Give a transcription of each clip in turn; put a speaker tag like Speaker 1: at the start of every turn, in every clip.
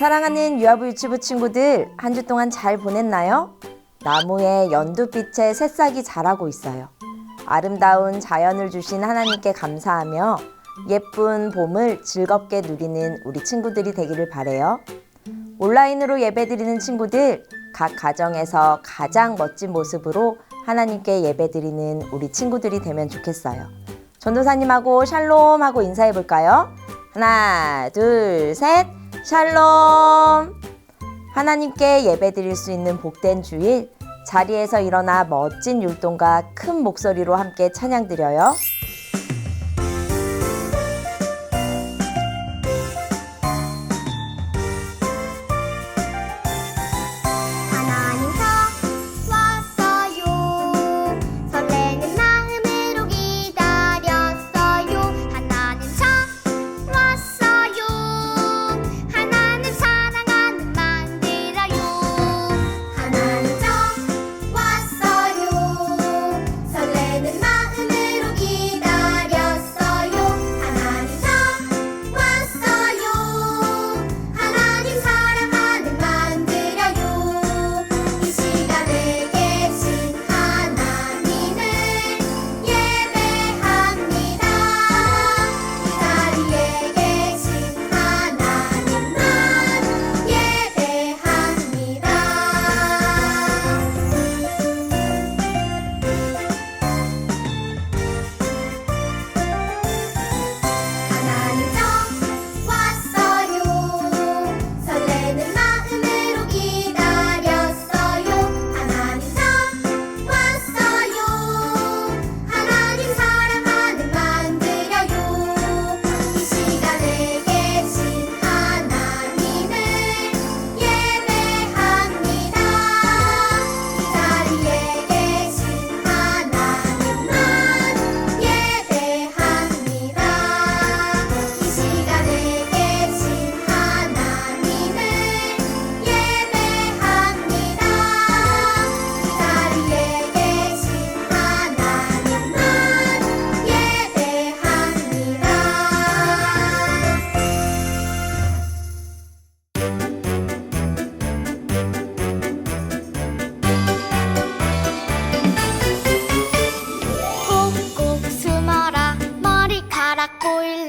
Speaker 1: 사랑하는 유아부 유치부 친구들, 한 주 동안 잘 보냈나요? 나무에 연두빛의 새싹이 자라고 있어요. 아름다운 자연을 주신 하나님께 감사하며 예쁜 봄을 즐겁게 누리는 우리 친구들이 되기를 바래요. 온라인으로 예배드리는 친구들, 각 가정에서 가장 멋진 모습으로 하나님께 예배드리는 우리 친구들이 되면 좋겠어요. 전도사님하고 샬롬 하고 인사해 볼까요? 하나, 둘, 셋. 샬롬! 하나님께 예배드릴 수 있는 복된 주일, 자리에서 일어나 멋진 율동과 큰 목소리로 함께 찬양드려요.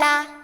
Speaker 2: Hola.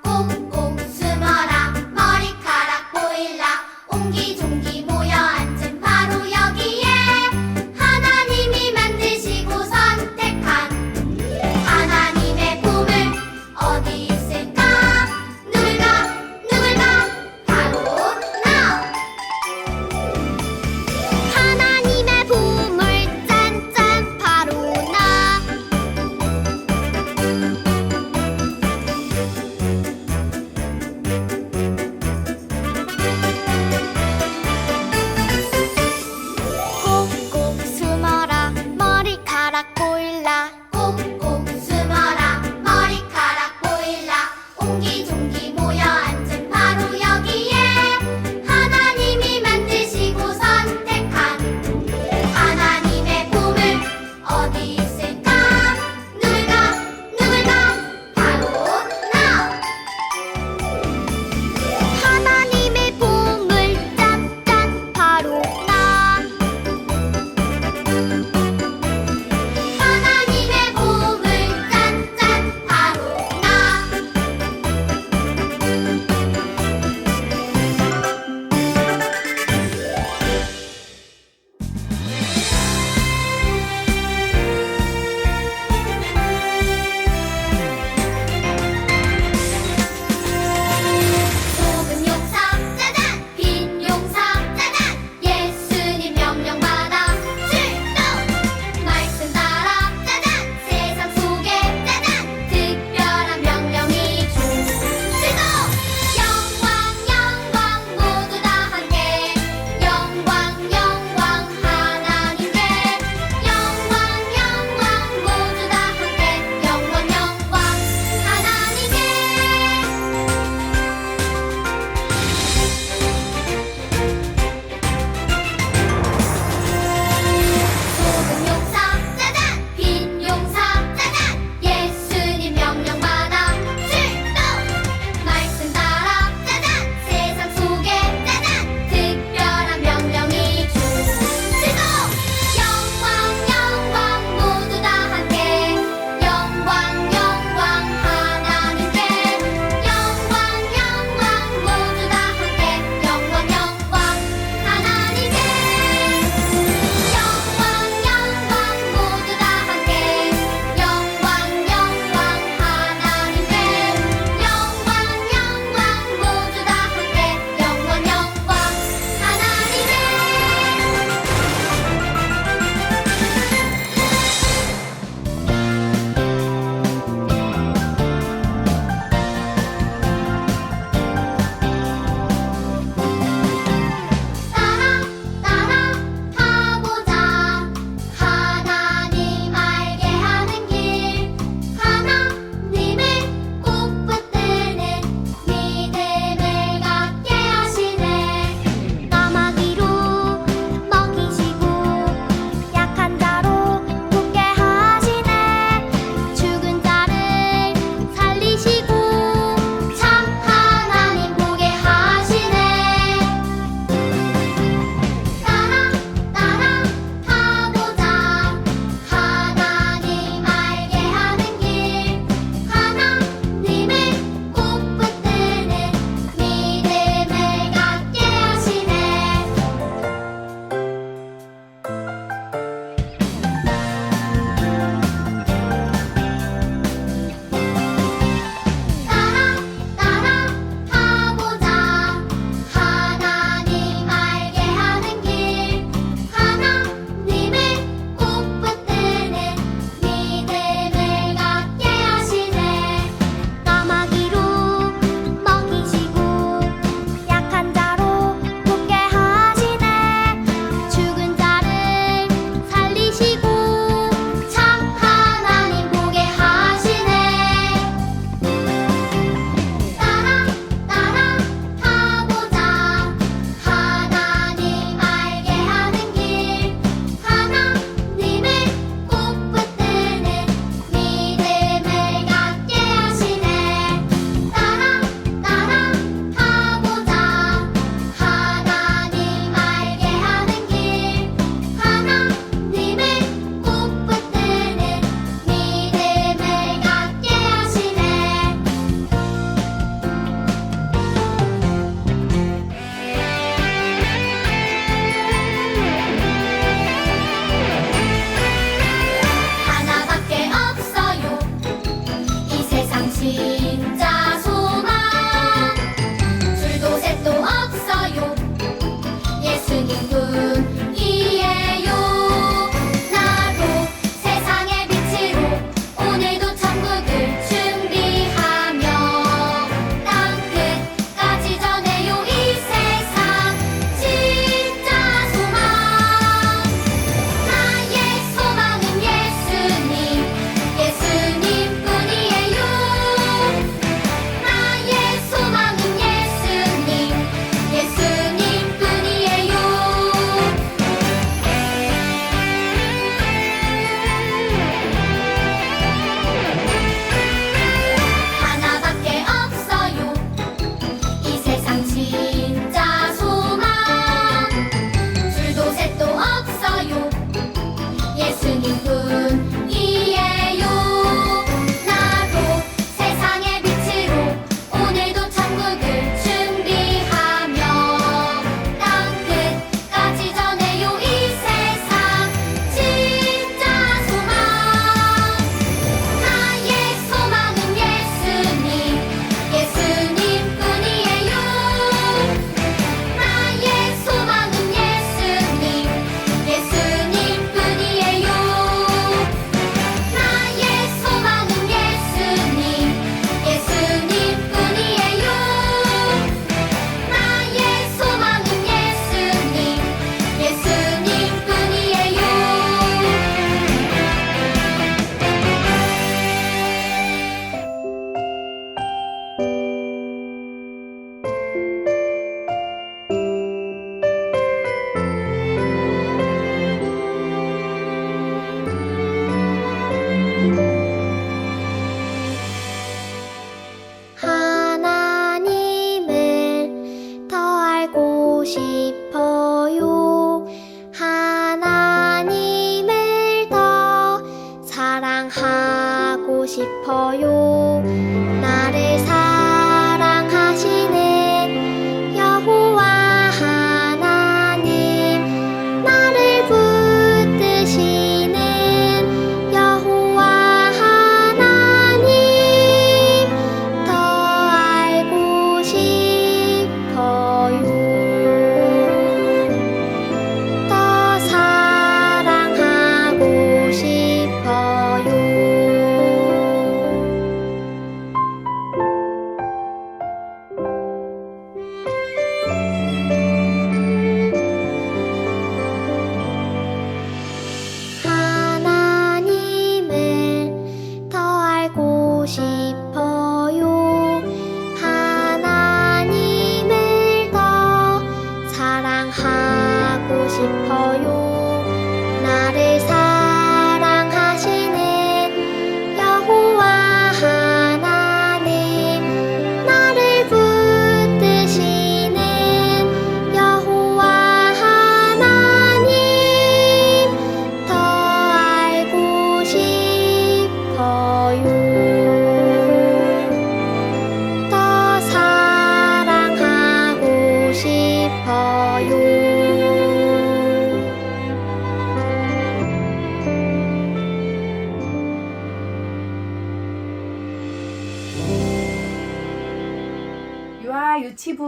Speaker 2: 사랑하고 싶어요.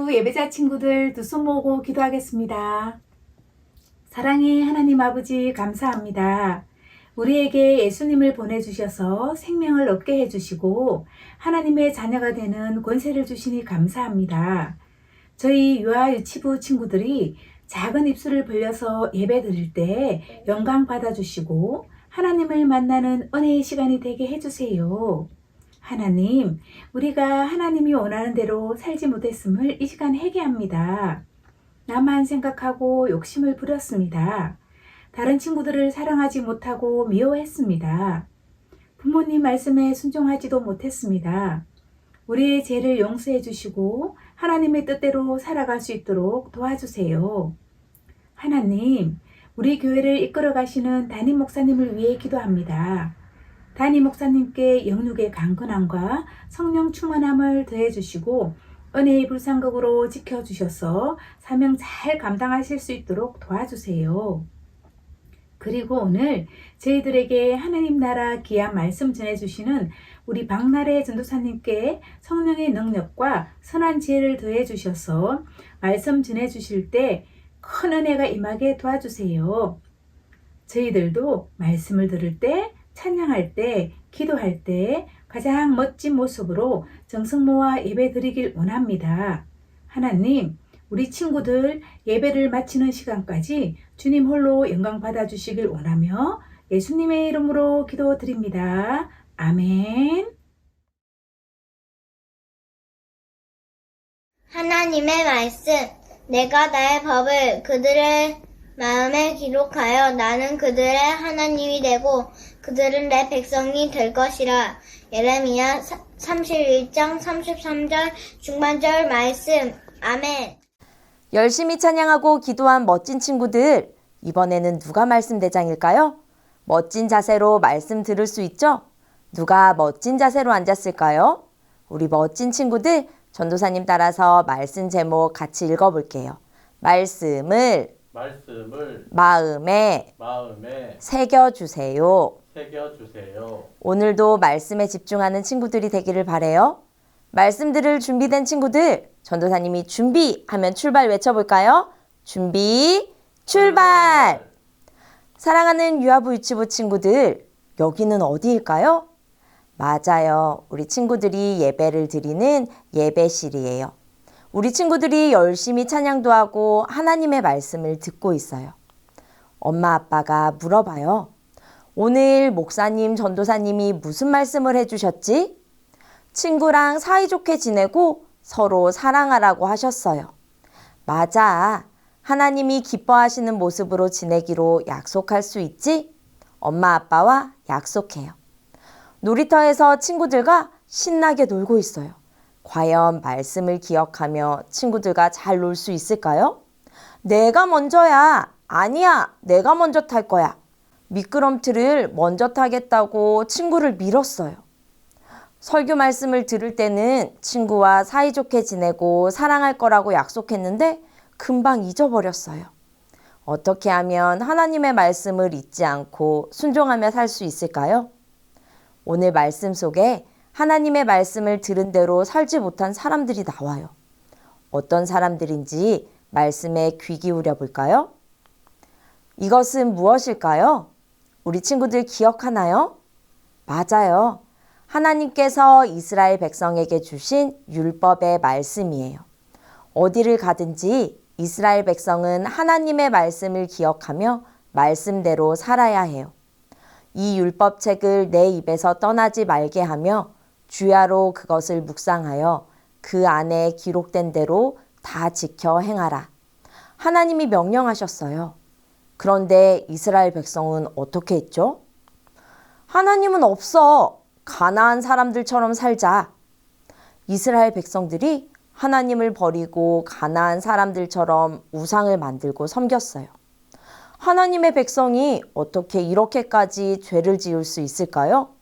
Speaker 3: 유치부 예배자 친구들 두 손 모으고 기도하겠습니다. 사랑의 하나님 아버지 감사합니다. 우리에게 예수님을 보내주셔서 생명을 얻게 해주시고 하나님의 자녀가 되는 권세를 주시니 감사합니다. 저희 유아 유치부 친구들이 작은 입술을 벌려서 예배 드릴 때 영광 받아주시고 하나님을 만나는 은혜의 시간이 되게 해주세요. 하나님, 우리가 하나님이 원하는 대로 살지 못했음을 이 시간 회개합니다. 나만 생각하고 욕심을 부렸습니다. 다른 친구들을 사랑하지 못하고 미워했습니다. 부모님 말씀에 순종하지도 못했습니다. 우리의 죄를 용서해 주시고 하나님의 뜻대로 살아갈 수 있도록 도와주세요. 하나님, 우리 교회를 이끌어 가시는 담임 목사님을 위해 기도합니다. 담임 목사님께 영육의 강건함과 성령 충만함을 더해 주시고 은혜의 불상급으로 지켜 주셔서 사명 잘 감당하실 수 있도록 도와주세요. 그리고 오늘 저희들에게 하나님 나라 귀한 말씀 전해 주시는 우리 박나래 전도사님께 성령의 능력과 선한 지혜를 더해 주셔서 말씀 전해 주실 때 큰 은혜가 임하게 도와주세요. 저희들도 말씀을 들을 때 찬양할 때, 기도할 때 가장 멋진 모습으로 정성 모아 예배 드리길 원합니다. 하나님, 우리 친구들 예배를 마치는 시간까지 주님 홀로 영광 받아 주시길 원하며 예수님의 이름으로 기도 드립니다. 아멘.
Speaker 2: 하나님의 말씀 내가 나의 법을 그들의 마음에 기록하여 나는 그들의 하나님이 되고 그들은 내 백성이 될 것이라 예레미야 31장 33절 중반절 말씀 아멘
Speaker 1: 열심히 찬양하고 기도한 멋진 친구들, 이번에는 누가 말씀 대장일까요? 멋진 자세로 말씀 들을 수 있죠? 누가 멋진 자세로 앉았을까요? 우리 멋진 친구들, 전도사님 따라서 말씀 제목 같이 읽어볼게요. 말씀을
Speaker 4: 말씀을
Speaker 1: 마음에
Speaker 4: 마음에
Speaker 1: 새겨주세요.
Speaker 4: 새겨주세요.
Speaker 1: 오늘도 말씀에 집중하는 친구들이 되기를 바래요. 말씀 들을 준비된 친구들, 전도사님이 준비하면 출발 외쳐볼까요? 준비, 출발! 사랑하는 유아부 유치부 친구들, 여기는 어디일까요? 맞아요. 우리 친구들이 예배를 드리는 예배실이에요. 우리 친구들이 열심히 찬양도 하고 하나님의 말씀을 듣고 있어요. 엄마 아빠가 물어봐요. 오늘 목사님, 전도사님이 무슨 말씀을 해주셨지? 친구랑 사이좋게 지내고 서로 사랑하라고 하셨어요. 맞아. 하나님이 기뻐하시는 모습으로 지내기로 약속할 수 있지? 엄마 아빠와 약속해요. 놀이터에서 친구들과 신나게 놀고 있어요. 과연 말씀을 기억하며 친구들과 잘 놀 수 있을까요? 내가 먼저야. 아니야. 내가 먼저 탈 거야. 미끄럼틀을 먼저 타겠다고 친구를 밀었어요. 설교 말씀을 들을 때는 친구와 사이좋게 지내고 사랑할 거라고 약속했는데 금방 잊어버렸어요. 어떻게 하면 하나님의 말씀을 잊지 않고 순종하며 살 수 있을까요? 오늘 말씀 속에 하나님의 말씀을 들은 대로 살지 못한 사람들이 나와요. 어떤 사람들인지 말씀에 귀 기울여 볼까요? 이것은 무엇일까요? 우리 친구들 기억하나요? 맞아요. 하나님께서 이스라엘 백성에게 주신 율법의 말씀이에요. 어디를 가든지 이스라엘 백성은 하나님의 말씀을 기억하며 말씀대로 살아야 해요. 이 율법책을 내 입에서 떠나지 말게 하며 주야로 그것을 묵상하여 그 안에 기록된 대로 다 지켜 행하라. 하나님이 명령하셨어요. 그런데 이스라엘 백성은 어떻게 했죠? 하나님은 없어. 가나안 사람들처럼 살자. 이스라엘 백성들이 하나님을 버리고 가나안 사람들처럼 우상을 만들고 섬겼어요. 하나님의 백성이 어떻게 이렇게까지 죄를 지을 수 있을까요?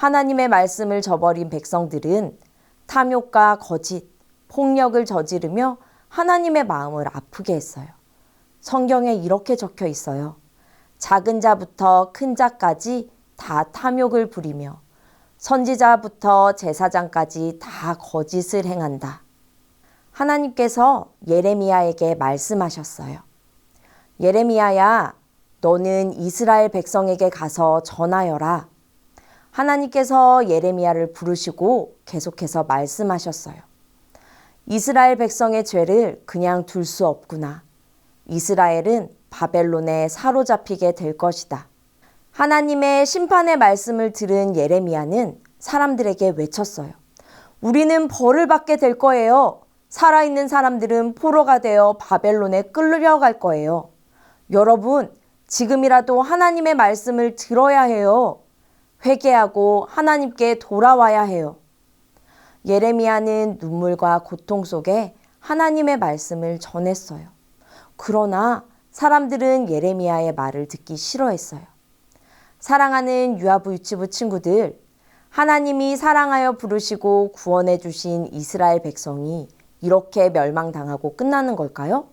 Speaker 1: 하나님의 말씀을 저버린 백성들은 탐욕과 거짓, 폭력을 저지르며 하나님의 마음을 아프게 했어요. 성경에 이렇게 적혀 있어요. 작은 자부터 큰 자까지 다 탐욕을 부리며 선지자부터 제사장까지 다 거짓을 행한다. 하나님께서 예레미야에게 말씀하셨어요. 예레미야야, 너는 이스라엘 백성에게 가서 전하여라. 하나님께서 예레미야를 부르시고 계속해서 말씀하셨어요. 이스라엘 백성의 죄를 그냥 둘 수 없구나. 이스라엘은 바벨론에 사로잡히게 될 것이다. 하나님의 심판의 말씀을 들은 예레미야는 사람들에게 외쳤어요. 우리는 벌을 받게 될 거예요. 살아있는 사람들은 포로가 되어 바벨론에 끌려갈 거예요. 여러분, 지금이라도 하나님의 말씀을 들어야 해요. 회개하고 하나님께 돌아와야 해요. 예레미야는 눈물과 고통 속에 하나님의 말씀을 전했어요. 그러나 사람들은 예레미야의 말을 듣기 싫어했어요. 사랑하는 유아부 유치부 친구들, 하나님이 사랑하여 부르시고 구원해 주신 이스라엘 백성이 이렇게 멸망당하고 끝나는 걸까요?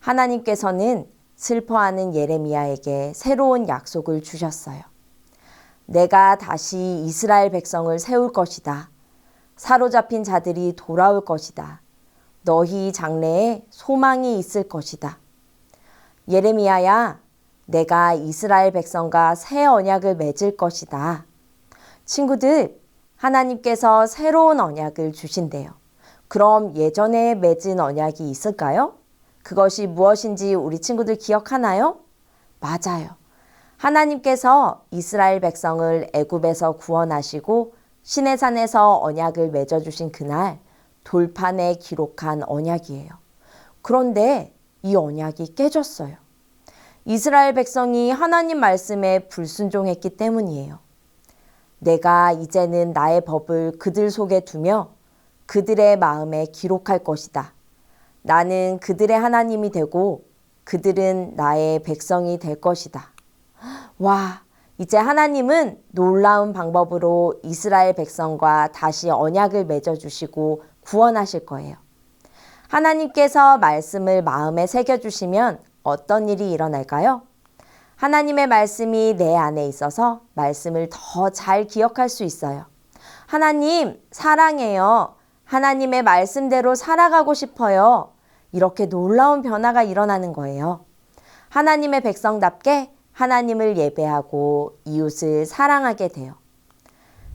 Speaker 1: 하나님께서는 슬퍼하는 예레미야에게 새로운 약속을 주셨어요. 내가 다시 이스라엘 백성을 세울 것이다. 사로잡힌 자들이 돌아올 것이다. 너희 장래에 소망이 있을 것이다. 예레미야야, 내가 이스라엘 백성과 새 언약을 맺을 것이다. 친구들, 하나님께서 새로운 언약을 주신대요. 그럼 예전에 맺은 언약이 있을까요? 그것이 무엇인지 우리 친구들 기억하나요? 맞아요. 하나님께서 이스라엘 백성을 애굽에서 구원하시고 시내산에서 언약을 맺어 주신 그날 돌판에 기록한 언약이에요. 그런데 이 언약이 깨졌어요. 이스라엘 백성이 하나님 말씀에 불순종했기 때문이에요. 내가 이제는 나의 법을 그들 속에 두며 그들의 마음에 기록할 것이다. 나는 그들의 하나님이 되고 그들은 나의 백성이 될 것이다. 와, 이제 하나님은 놀라운 방법으로 이스라엘 백성과 다시 언약을 맺어주시고 구원하실 거예요. 하나님께서 말씀을 마음에 새겨주시면 어떤 일이 일어날까요? 하나님의 말씀이 내 안에 있어서 말씀을 더 잘 기억할 수 있어요. 하나님, 사랑해요. 하나님의 말씀대로 살아가고 싶어요. 이렇게 놀라운 변화가 일어나는 거예요. 하나님의 백성답게 하나님을 예배하고 이웃을 사랑하게 돼요.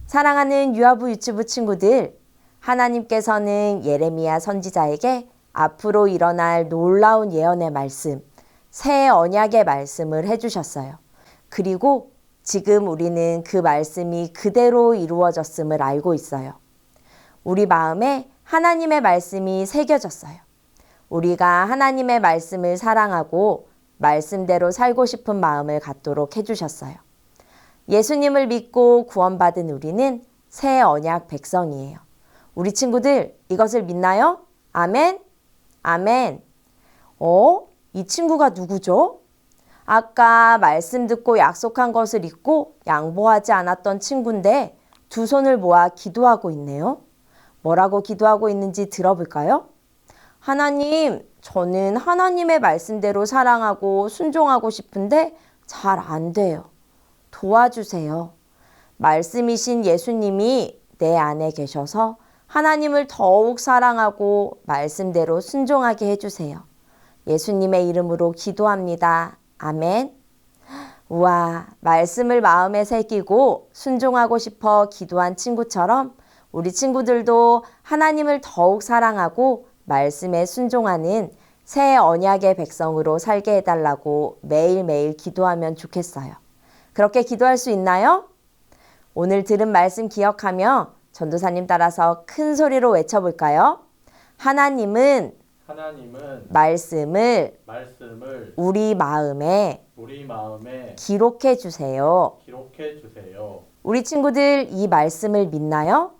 Speaker 1: 사랑하는 유아부 유치부 친구들, 하나님께서는 예레미야 선지자에게 앞으로 일어날 놀라운 예언의 말씀, 새 언약의 말씀을 해주셨어요. 그리고 지금 우리는 그 말씀이 그대로 이루어졌음을 알고 있어요. 우리 마음에 하나님의 말씀이 새겨졌어요. 우리가 하나님의 말씀을 사랑하고 말씀대로 살고 싶은 마음을 갖도록 해주셨어요. 예수님을 믿고 구원받은 우리는 새 언약 백성이에요. 우리 친구들 이것을 믿나요? 아멘? 아멘. 어? 이 친구가 누구죠? 아까 말씀 듣고 약속한 것을 잊고 양보하지 않았던 친구인데 두 손을 모아 기도하고 있네요. 뭐라고 기도하고 있는지 들어볼까요? 하나님, 저는 하나님의 말씀대로 사랑하고 순종하고 싶은데 잘 안 돼요. 도와주세요. 말씀이신 예수님이 내 안에 계셔서 하나님을 더욱 사랑하고 말씀대로 순종하게 해주세요. 예수님의 이름으로 기도합니다. 아멘. 우와, 말씀을 마음에 새기고 순종하고 싶어 기도한 친구처럼 우리 친구들도 하나님을 더욱 사랑하고 말씀에 순종하는 새 언약의 백성으로 살게 해달라고 매일매일 기도하면 좋겠어요. 그렇게 기도할 수 있나요? 오늘 들은 말씀 기억하며 전도사님 따라서 큰 소리로 외쳐볼까요? 하나님은
Speaker 4: 하나님은
Speaker 1: 말씀을
Speaker 4: 말씀을
Speaker 1: 우리 마음에
Speaker 4: 우리 마음에
Speaker 1: 기록해 주세요.
Speaker 4: 기록해 주세요.
Speaker 1: 우리 친구들 이 말씀을 믿나요?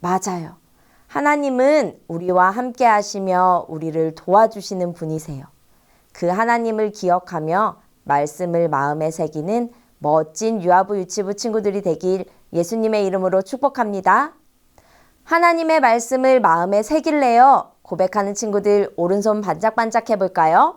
Speaker 1: 맞아요. 하나님은 우리와 함께 하시며 우리를 도와주시는 분이세요. 그 하나님을 기억하며 말씀을 마음에 새기는 멋진 유아부 유치부 친구들이 되길 예수님의 이름으로 축복합니다. 하나님의 말씀을 마음에 새길래요. 고백하는 친구들 오른손 반짝반짝 해볼까요?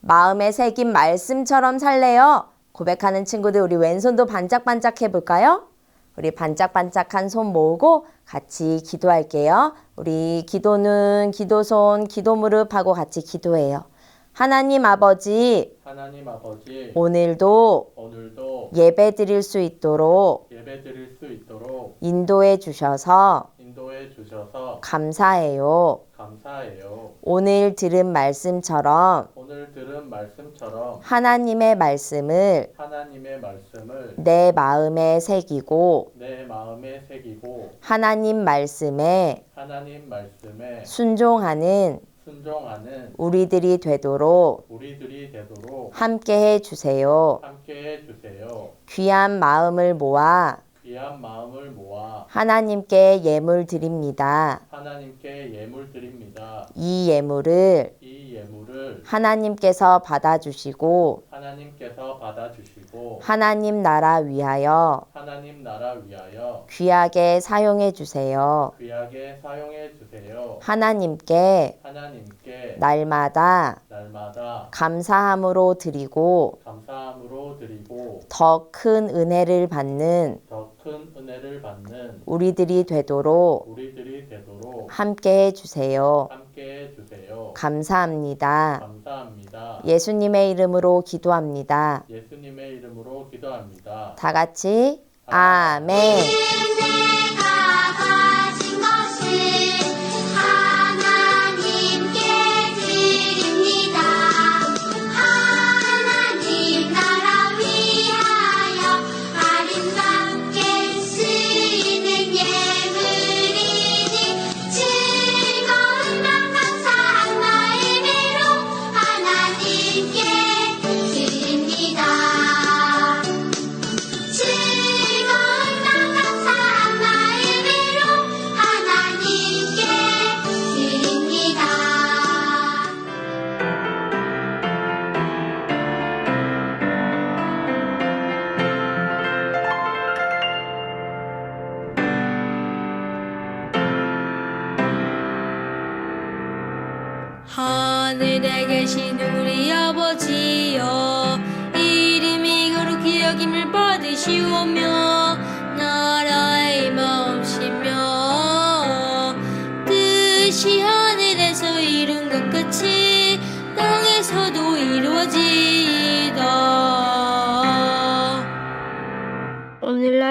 Speaker 1: 마음에 새긴 말씀처럼 살래요. 고백하는 친구들 우리 왼손도 반짝반짝 해볼까요? 우리 반짝반짝한 손 모으고 같이 기도할게요. 우리 기도는 기도손, 기도 무릎 하고 같이 기도해요. 하나님 아버지,
Speaker 4: 하나님 아버지
Speaker 1: 오늘도
Speaker 4: 오늘도
Speaker 1: 예배 드릴 수 있도록
Speaker 4: 예배 드릴 수 있도록
Speaker 1: 인도해 주셔서
Speaker 4: 인도해 주셔서
Speaker 1: 감사해요.
Speaker 4: 감사해요.
Speaker 1: 오늘 들은 말씀처럼
Speaker 4: 오늘 들은 말씀 처럼
Speaker 1: 하나님의 말씀을
Speaker 4: 하나님의 말씀을
Speaker 1: 내 마음에 새기고
Speaker 4: 내 마음에 새기고
Speaker 1: 하나님 말씀에
Speaker 4: 하나님 말씀에
Speaker 1: 순종하는
Speaker 4: 순종하는
Speaker 1: 우리들이 되도록
Speaker 4: 우리들이 되도록
Speaker 1: 함께 해 주세요.
Speaker 4: 함께 해 주세요.
Speaker 1: 귀한 마음을 모아
Speaker 4: 귀한 마음을 모아
Speaker 1: 하나님께 예물 드립니다.
Speaker 4: 하나님께 예물 드립니다.
Speaker 1: 이 예물을 하나님께서 받아주시고
Speaker 4: 하나님께서 받아주시고
Speaker 1: 하나님 나라 위하여
Speaker 4: 하나님 나라 위하여
Speaker 1: 귀하게 사용해 주세요.
Speaker 4: 귀하게 사용해 주세요.
Speaker 1: 하나님께
Speaker 4: 하나님께
Speaker 1: 날마다
Speaker 4: 날마다
Speaker 1: 감사함으로 드리고
Speaker 4: 감사함으로 드리고
Speaker 1: 더 큰 은혜를 받는
Speaker 4: 더 큰 은혜를 받는
Speaker 1: 우리들이 되도록
Speaker 4: 우리들이 되도록
Speaker 1: 함께 해 주세요.
Speaker 4: 함께 해 주세요.
Speaker 1: 감사합니다.
Speaker 4: 감사합니다.
Speaker 1: 예수님의 이름으로 기도합니다.
Speaker 4: 예수님의 이름으로 기도합니다.
Speaker 1: 다 같이 아멘.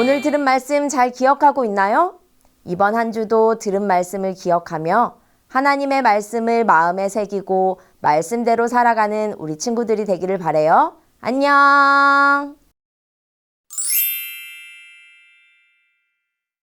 Speaker 1: 오늘 들은 말씀 잘 기억하고 있나요? 이번 한 주도 들은 말씀을 기억하며 하나님의 말씀을 마음에 새기고 말씀대로 살아가는 우리 친구들이 되기를 바래요. 안녕!